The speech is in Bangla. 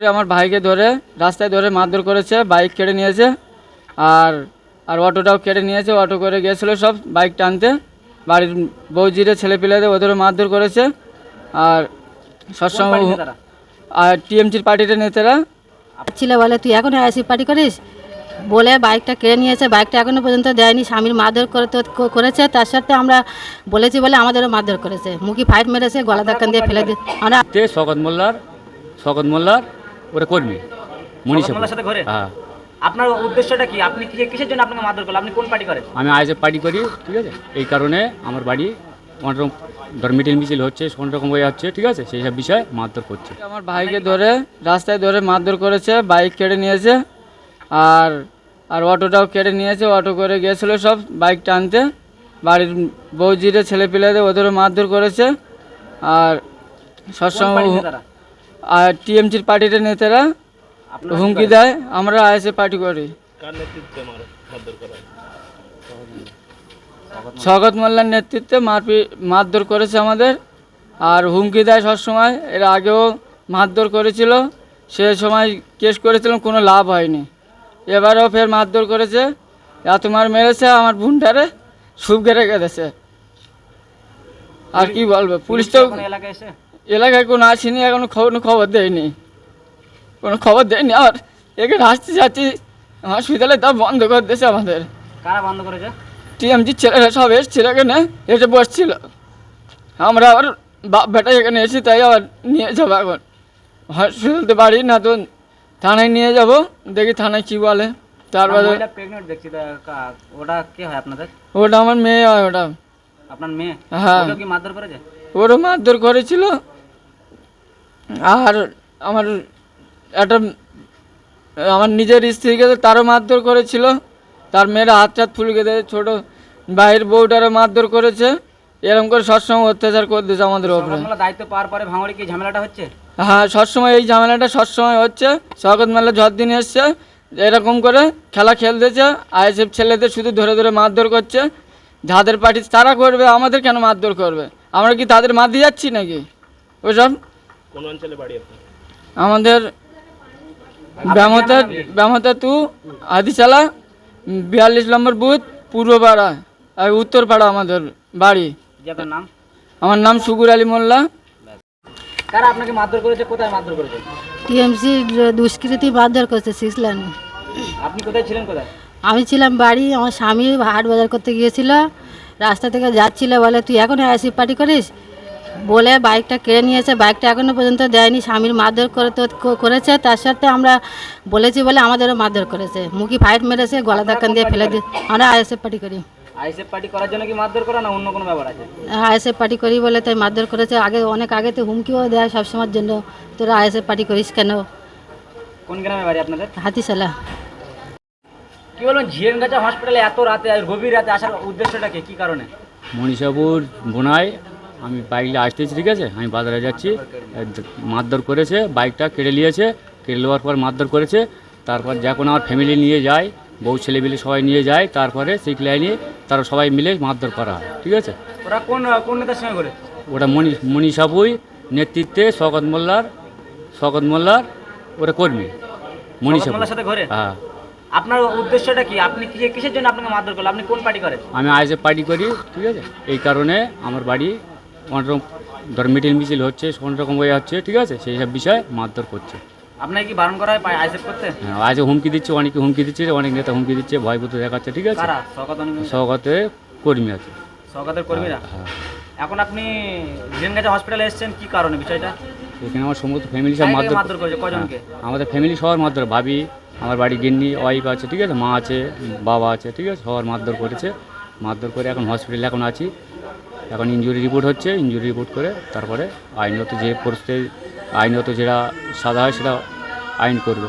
আমার ভাইকে ধরে রাস্তায় ধরে মারধর করেছে বাইক কেড়ে নিয়েছে আর আর অটোটাও কেড়ে নিয়েছে অটো করে গিয়েছিল সব বাইক টানতে। বাড়ির বৌজিরে ছেলে পেলেদের ওদেরও মারধর করেছে। আর সবসময় আর টিএমসির পার্টির নেতারা। ছিল বলে তুই এখন আইসি পার্টি করিস? বলে বাইকটা কেড়ে নিয়েছে বাইকটা এখনও পর্যন্ত দেয়নি স্বামীর মারধর করে তো করেছে তার সাথে আমরা বলেছি বলে আমাদেরও মারধর করেছে। মুখি ফাইট মেরেছে গলা ধাক্কান দিয়ে ফেলে দিয়ে আমরা শকত মোল্লার? শকত মোল্লার? ওরা কর্মী মনীষা সাথে ঘরে? হ্যাঁ। আপনার উদ্দেশ্যটা কি? আপনি কিসের জন্য আপনাকে মারধর করল? আপনি কোন পার্টি করেন? আমি আইএসএফ পার্টি করি ঠিক আছে? এই কারণে আমার বাড়ি অনেক রকম ধর মিটিং মিছিল হচ্ছে অনেক রকম হয়ে যাচ্ছে ঠিক আছে? সেই সব বিষয়ে মারধর করছে। আমার ভাইকে ধরে রাস্তায় ধরে মারধর করেছে বাইক কেড়ে নিয়েছে আর আর অটোটাও কেড়ে নিয়েছে অটো করে গিয়েছিল সব বাইক টানতে। বাড়ির বৌজিরে ছেলে পেলেদের ওদেরও মারধর করেছে আর সবসময়? আর টিএমসির পার্টির নেতারা হুমকি দেয় আমরা আইএসএ পার্টি করি। স্বগত মোল্লার নেতৃত্বে মারপি মারধর করেছে আমাদের। আর হুমকি দেয় সবসময় এর আগেও মারধর করেছিল। সে সময় কেস করেছিলাম কোনো লাভ হয়নি। এবারেও ফের মারধর করেছে। এত মার মেরেছে আমার বোনটারে সুপ ঘেরে গেছে আর কি বলব পুলিশ তো এলাকায় এসে? এলাকায় কোনো আসেনি এখনও খবর খবর দেয়নি। কোনো খবর দেয়নি আর এখানে আসতে যাচ্ছি হসপিটালে তা বন্ধ করে দিয়েছে আমাদের। কারা বন্ধ করেছে? টিএমজির ছেলেরা সব এসেছিল এখানে এসে বসছিল। আমরা আবার বাপ বেটা এখানে এসে তাই আবার নিয়ে যাব এখন। হসপিটালতে বাড়ি না তো থানায় নিয়ে যাব দেখি থানায় কী বলে। তারপরে ওটা কে হয় আপনাদের? ওটা আমার মেয়ে হয় ওটা। আপনার মেয়ে? হ্যাঁ। ওকেও কি মারধর করেছে? ওরও মারধর করেছিল আর আমার একটা আমার নিজের স্ত্রীকে তো তারও মারধর করেছিল তার মেয়েরা হাত টাত ফুলকে দেয় ছোটো বাইরের বউটারও মারধর করেছে এরকম করে সবসময় অত্যাচার করে দিয়েছে আমাদের ওপরে দায়িত্ব পাওয়ার পরে ভাঙড়ে কি ঝামেলাটা হচ্ছে? হ্যাঁ সবসময় এই ঝামেলাটা সবসময় হচ্ছে শকত মেলা ঝড় দিন এসছে এরকম করে খেলা খেলতেছে আইএসএফ ছেলেদের শুধু ধরে ধরে মারধর করছে যাদের পার্টি তারা করবে আমাদের কেন মারধর করবে? আমরা কি তাদের মার দিয়ে যাচ্ছি নাকি? ওসব কোন অঞ্চলে বাড়ি আপনার? আমাদের ব্যামতা ব্যামতা টু আদিচালা বিয়াল্লিশ নম্বর বুথ পূর্বপাড়া আর উত্তরপাড়া আমাদের বাড়ি। নাম? আমার নাম সুগুর আলী মোল্লা। কারা আপনাকে মারধর করেছে? কোথায় মারধর করেছে? টিএমসি দুষ্কৃতি মারধর করছে সিক্স লাইনে আপনি কোথায় ছিলেন কোথায়? আমি ছিলাম বাড়ি আমার স্বামী হাট বাজার করতে গিয়েছিল। রাস্তা থেকে যাচ্ছিল বলে তুই এখন আইসি পার্টি করিস? বলে বাইকটা কেড়ে নিয়েছে বাইকটা এখনও পর্যন্ত দেয়নি স্বামীর মারধর করে তো করেছে তার সাথে আমরা বলেছি বলে আমাদেরও মারধর করেছে। মুখি ফাইট মেরেছে গলা ধাক্কান দিয়ে ফেলে দিয়ে আমরা আইএসএফ পার্টি করি। পার্টি করার জন্য কি মারধর করা না অন্য কোনো ব্যাপার আছে? আইএসএফ পার্টি করি বলে তাই মারধর করেছে। আগে অনেক আগে তো হুমকিও দেয় সবসময়ের জন্য। তোরা আইএসএফ পার্টি করিস কেন? কোন গ্রামে বাড়ি আপনাদের? হাতিশালা। কি বলবেন ঝিয়েনগাছা হসপিটালে এত রাতে গভীর রাতে আসার উদ্দেশ্যটা কি? কি কারণে? মনীষাপুর বোনায় আমি বাইকটা আসতেছি ঠিক আছে? আমি বাজারে যাচ্ছি। মারধর করেছে বাইকটা কেড়ে নিয়েছে। কেড়ে নেওয়ার পর মারধর করেছে। তারপর যখন আমার ফ্যামিলি নিয়ে যায় বউ ছেলে মিলে সবাই নিয়ে যায় তারপরে সেই লাইনে তারা সবাই মিলে মারধর করা হয় ঠিক আছে? ওরা কোন কোন নেতার সঙ্গে করে? ওটা মনি মনীষাপুই নেতৃত্বে শকত মোল্লার শকত মোল্লার ওরা কর্মী মনীষাপুর সাথে ঘরে? হ্যাঁ। আপনার উদ্দেশ্যটা কি? আপনি কিসের জন্য আপনাকে মারধর করল আপনি কোন পার্টি করেন? আমি আইএসএফ পার্টি করি ঠিক আছে? এই কারণে আমার বাড়ি রকম ধর মিটিং মিছিল হচ্ছে রকম হয়ে যাচ্ছে ঠিক আছে? সেই সব বিষয়ে মারধর করছে। আপনাকে কি বারণ করা হয় আইসিএফ করতে? হ্যাঁ আজ হুমকি দিচ্ছে অনেকে হুমকি দিচ্ছে অনেক নেতা হুমকি দিচ্ছে ভয়ভূত দেখাচ্ছে ঠিক আছে? সহগতে কর্মী আছে। সকাতের কর্মীরা? হ্যাঁ এখন আপনি ঝিয়েনগাছা হসপিটালে এসেছেন কি কারণে বিষয়টা? এখানে আমার সমস্ত ফ্যামিলি সব মারধর করেছে? কজনকে? হ্যাঁ, আমাদের ফ্যামিলি সবার মারধর ভাবি আমার বাড়ি গিন্নি ওয়াইফ আছে ঠিক আছে? মা আছে বাবা আছে ঠিক আছে? সবার মারধর করেছে। মারধর করে এখন হসপিটালে এখন আছি। এখন ইঞ্জুরি রিপোর্ট হচ্ছে ইঞ্জুরি রিপোর্ট করে তারপরে আইনত যে পরিস্থিতি, আইনত যেটা সাদা হয় সেটা আইন করবে।